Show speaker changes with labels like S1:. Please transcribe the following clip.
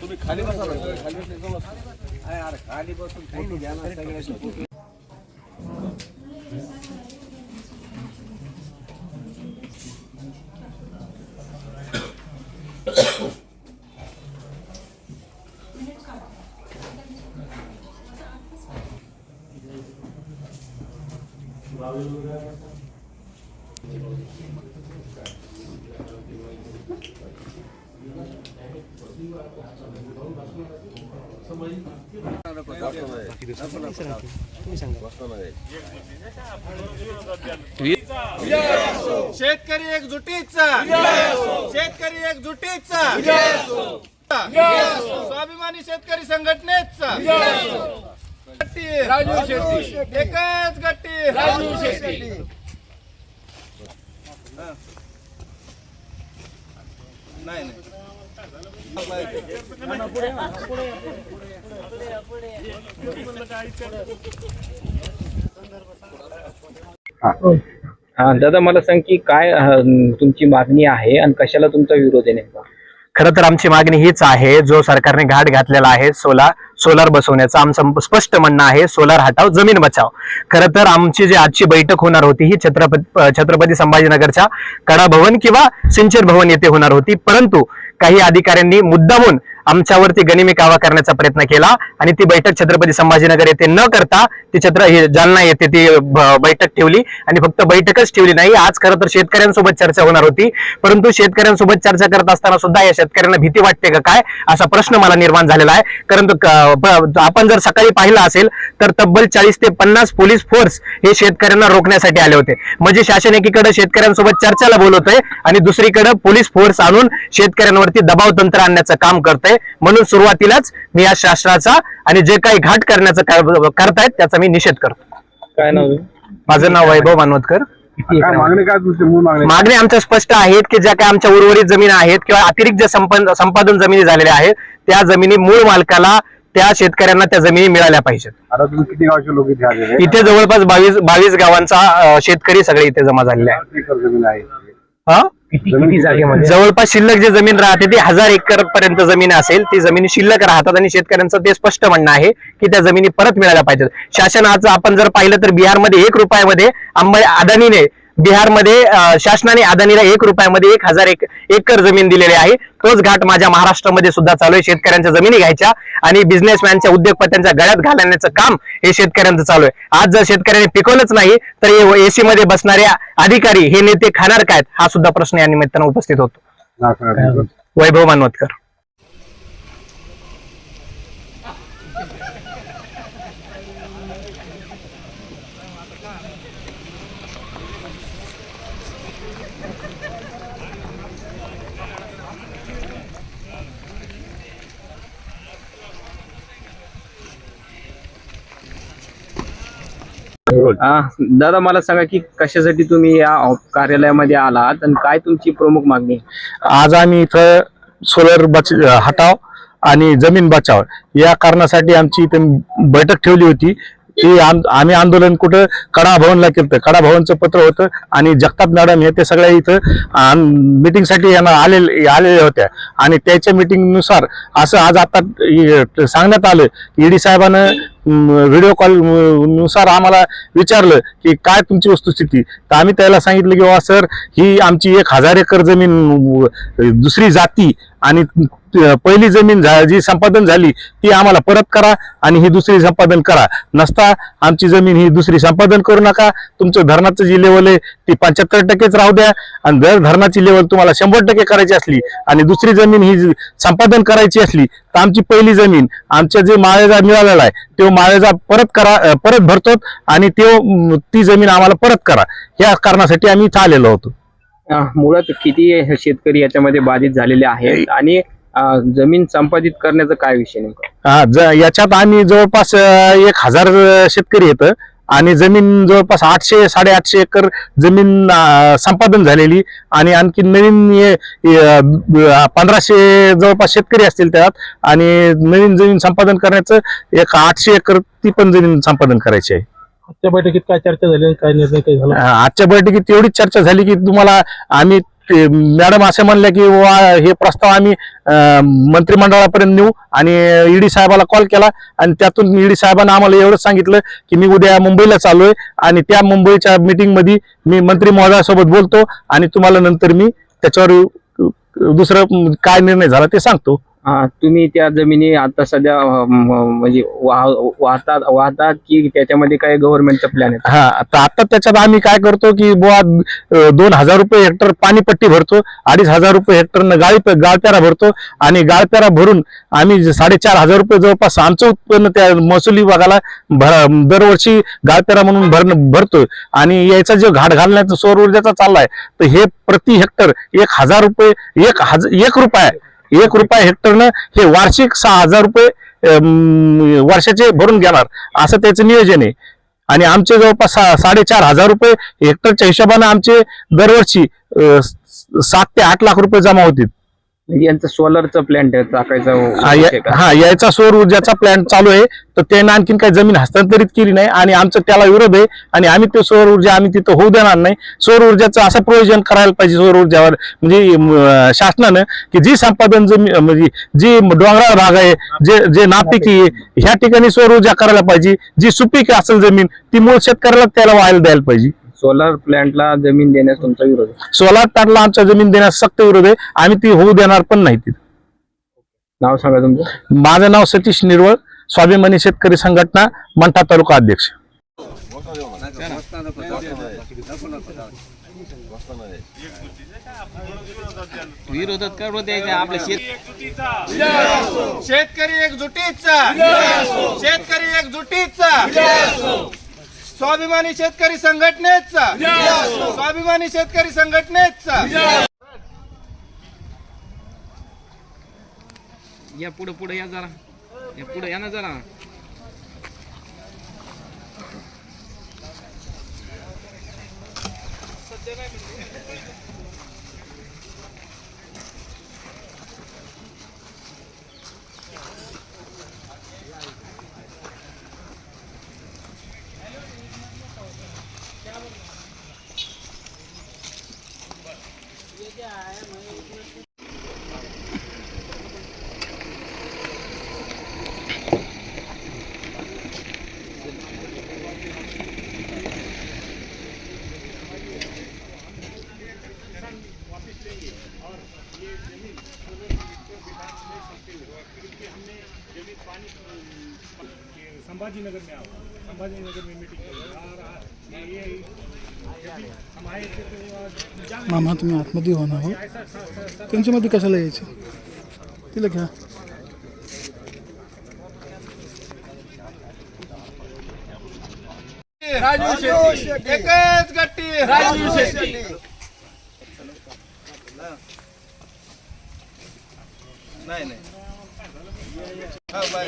S1: तुम्ही खाली बसा खाली बसून जवळ. आहे, अरे खाली बसून फोटो घ्या ना सगळ्याचे फोटो.
S2: शेतकरी एकजुटीचा. शेतकरी एकजुटीचा. स्वाभिमानी शेतकरी संघटनेचा. गट्टी. एकच गट्टी. हा. नाही नाही.
S3: हा दादा मला सांग की काय अं, तुमची मागणी आहे आणि कशाला तुमचा विरोध आहे नेमका?
S4: खरं तर आमची मागणी हीच आहे जो सरकारने घाट घातलेला आहे सोलार सोलार बसवण्याचं. आमचं स्पष्ट म्हणणं आहे सोलार हटाव जमीन बचाव. खरं तर आमची जी आजची बैठक होणार होती ही छत्रपती छत्रपती संभाजीनगरच्या कडा भवन किंवा सिंचन भवन येथे होणार होती. परंतु काही अधिकाऱ्यांनी मुद्दामून आमच्यावरती गनिमी कावा करण्याचा प्रयत्न केला आणि ती बैठक छत्रपती संभाजीनगर येथे न करता ती छत्र हे जालना येथे ती बैठक ठेवली आणि फक्त बैठकच ठेवली नाही आज खरं तर शेतकऱ्यांसोबत चर्चा होणार होती. परंतु शेतकऱ्यांसोबत चर्चा करत असताना सुद्धा या शेतकऱ्यांना भीती वाटते का काय? असा प्रश्न मला निर्माण झालेला आहे. कारण आपण जर सकाळी पाहिलं असेल तर तब्बल चाळीस ते पन्नास पोलीस फोर्स हे शेतकऱ्यांना रोखण्यासाठी आले होते. म्हणजे शासन एकीकडे शेतकऱ्यांसोबत चर्चाला बोलवतोय आणि दुसरीकडे पोलीस फोर्स आणून शेतकऱ्यांवरती दबाव तंत्र आणण्याचं काम करतंय. म्हणून सुरुवातीलाच मी या शासनाचा आणि जे काही घाट करण्याचं कर- करतायत त्याचा मी निषेध करतो.
S3: काय नाव आहे?
S4: माझं नाव वैभव मानवतकर.
S1: काय मागणी काय तुमची? मूळ मागणी?
S4: मागणी आमच्या स्पष्ट आहेत की ज्या काही आमच्या उर्वरित जमीन आहेत किंवा अतिरिक्त ज्या संपादन जमिनी झालेल्या आहेत त्या जमिनी मूळ मालकाला त्या शेतकऱ्यांना त्या जमिनी मिळाल्या पाहिजेत.
S1: आता तुम्ही किती गावचे लोक इथे आलेले आहेत?
S4: इथे जवळपास बावीस बावीस गावांचा अं, शेतकरी सगळे इथे जमा झालेले आहे
S1: किती एकर जमीन आहे?
S4: हा?
S1: किती जागेमध्ये?
S4: जवळपास शिल्लक जी जमीन राहते ती हजार एकर पर्यंत जमीन असेल ती जमीन शिल्लक राहतात आणि शेतकऱ्यांचं ते स्पष्ट म्हणणं आहे की त्या जमिनी परत मिळायला पाहिजेत शासन आज आपण जर पाहिलं तर बिहारमध्ये एक रुपयामध्ये अंबा अदानीने बिहारमध्ये शासनाने अदानीला एक रुपयामध्ये एक हजार एक एकर जमीन दिलेली आहे. तोच घाट माझ्या महाराष्ट्रामध्ये सुद्धा चालू आहे. शेतकऱ्यांच्या जमिनी घ्यायच्या आणि बिझनेसमॅनच्या उद्योगपत्यांच्या गळ्यात घालण्याचं काम हे शेतकऱ्यांचं चालू आहे. आज जर शेतकऱ्यांनी पिकवलंच नाही तर एसी मध्ये बसणारे अधिकारी हे नेते खाणार काय? हा सुद्धा प्रश्न या निमित्तानं उपस्थित होतो. वैभव मानवतकर.
S3: दादा मला सांगा की कशासाठी तुम्ही या कार्यालयामध्ये आलात आणि काय तुमची प्रमुख मागणी?
S5: आज आम्ही इथं सोलर बच हटाव आणि जमीन बचाव या कारणासाठी आमची इथे बैठक ठेवली होती. ती आम- आम्ही आंदोलन कुठं कडा भवनला केलं कडा भवनचं पत्र होतं आणि जगताप मॅडम हे ते सगळ्या इथं मीटिंगसाठी यांना आलेले आलेल्या होत्या. आणि त्याच्या मीटिंगनुसार असं आज आता सांगण्यात आलं. ईडी साहेबानं व्हिडिओ कॉलनुसार आम्हाला विचारलं की काय तुमची वस्तुस्थिती? तर आम्ही त्याला सांगितलं की वा सर ही आमची एक हजार एकर जमीन दुसरी जाती आणि पहिली जमीन झा- जी संपादन झाली ती आम्हाला परत करा आणि ही दुसरी संपादन करा. नसता आमची जमीन ही दुसरी संपादन करू नका. तुमचं धरणाचं जी लेवल आहे ती पंच्याहत्तर टक्केच राहू द्या. आणि जर धरणाची लेवल तुम्हाला शंभर टक्के करायची असली आणि दुसरी जमीन ही संपादन करायची असली तर आमची पहिली जमीन आमच्या जे माळेजा मिळालेला आहे तो माळेजा परत करा परत भरतो आणि तो ती जमीन आम्हाला परत करा. या कारणासाठी आम्ही इथं आलेलो होतो.
S3: मुळात किती शेतकरी याच्यामध्ये बाधित झालेले आहेत आणि जमीन संपादित करण्याचा काय विषय नेमका?
S5: हा, याच्यात आम्ही जवळपास एक हजार शेतकरी येत. आणि जमीन जवळपास आठशे साडेआठशे एकर जमीन संपादन झालेली. आणि आणखी नवीन पंधराशे जवळपास शेतकरी असतील त्यात. आणि नवीन जमीन संपादन करण्याचं एक आठशे एकर ती पण जमीन संपादन करायची आहे.
S6: आजच्या बैठकीत काय चर्चा झाली? काय निर्णय काय झाला?
S5: आजच्या बैठकीत एवढीच चर्चा झाली की तुम्हाला आम्ही मॅडम असं म्हणल्या की वा हे प्रस्ताव आम्ही मंत्रिमंडळापर्यंत नेऊ. आणि ईडी साहेबाला कॉल केला आणि त्यातून ईडी साहेबांना आम्हाला एवढंच सांगितलं की मी उद्या मुंबईला चाललोय आणि त्या मुंबईच्या मीटिंगमध्ये मी मंत्री महोदयासोबत बोलतो आणि तुम्हाला नंतर मी त्याच्यावर दुसरं काय निर्णय झाला ते सांगतो.
S3: हा, तुम्ही त्या जमिनी आता सध्या अं, म्हणजे वाह- वाहतात वाहतात की त्याच्यामध्ये काही गव्हर्नमेंटचा प्लॅन आहे?
S5: हा तर आता त्याच्यात आम्ही काय करतो की बुवा अं, दोन हजार रुपये हेक्टर पाणीपट्टी भरतो अडीच हजार रुपये हेक्टरनं गाळी गाळप्यारा भरतो आणि गाळप्यारा भरून आम्ही जे साडेचार हजार रुपये जवळपास आमचं उत्पन्न त्या महसुली विभागाला भर दरवर्षी गाळप्यारा म्हणून भर भरतो आणि याचा जो घाट घालण्याचा सौर ऊर्जाचा चाललाय तर हे प्रति हेक्टर एक हजार रुपये एक हजार एक रुपया एक रुपया हेक्टरनं हे वार्षिक सहा हजार रुपये वर्षाचे भरून घेणार असं त्याचं नियोजन आहे. आणि आमचे जवळपास सा- साडेचार हजार रुपये हेक्टरच्या हिशोबानं आमचे दरवर्षी सात ते आठ लाख रुपये जमा होतील.
S3: म्हणजे यांचं सोलरचं प्लॅन
S5: हा, या-
S3: आहे?
S5: हा याचा सौर ऊर्जाचा प्लॅन चालू आहे. तर त्यानं आणखीन काही जमीन हस्तांतरित केली नाही आणि आमचं त्याला विरोध आहे आणि आम्ही ते सौर ऊर्जा आम्ही तिथं होऊ देणार नाही. सौर ऊर्जाचं असं प्रयोजन करायला पाहिजे सौर ऊर्जावर. म्हणजे शासनानं की जी संपादन जमीन म्हणजे जी डोंगराळ भाग आहे जे जे नापिकी आहे ह्या ठिकाणी सौर ऊर्जा करायला पाहिजे. जी सुपीक असेल जमीन ती मूळ शेतकऱ्याला त्याला व्हायला द्यायला पाहिजे.
S3: सोलर प्लॅन्टला जमीन देण्यास तुमचा विरोध आहे.
S5: सोलार प्लॅनला आमच्या जमीन देण्यास सक्त विरोध आहे. आम्ही ती होऊ देणार पण नाही तिथं.
S3: नाव सांगा तुमचं.
S5: माझं नाव सतीश निर्वळ स्वाभिमानी शेतकरी संघटना मंठा तालुका अध्यक्ष.
S2: शेतकरी एकजुटीचा शेतकरी एकजुटीचा स्वाभिमानी शेतकरी संघटनेचा. स्वाभिमानी शेतकरी संघटनेचा.
S3: या पुढे पुढे या जरा. या पुढे या ना जरा.
S6: संभाजीनगर में आओ। संभाजीनगर में मीटिंग
S7: मामा तुम्ही आतमध्ये हो। ना हो। त्यांच्यामध्ये कशाला यायचं तिला घ्या
S2: राजू शेट्टी। एकच गट्टी। राजू शेट्टी। नाही नाही। हा, बाय.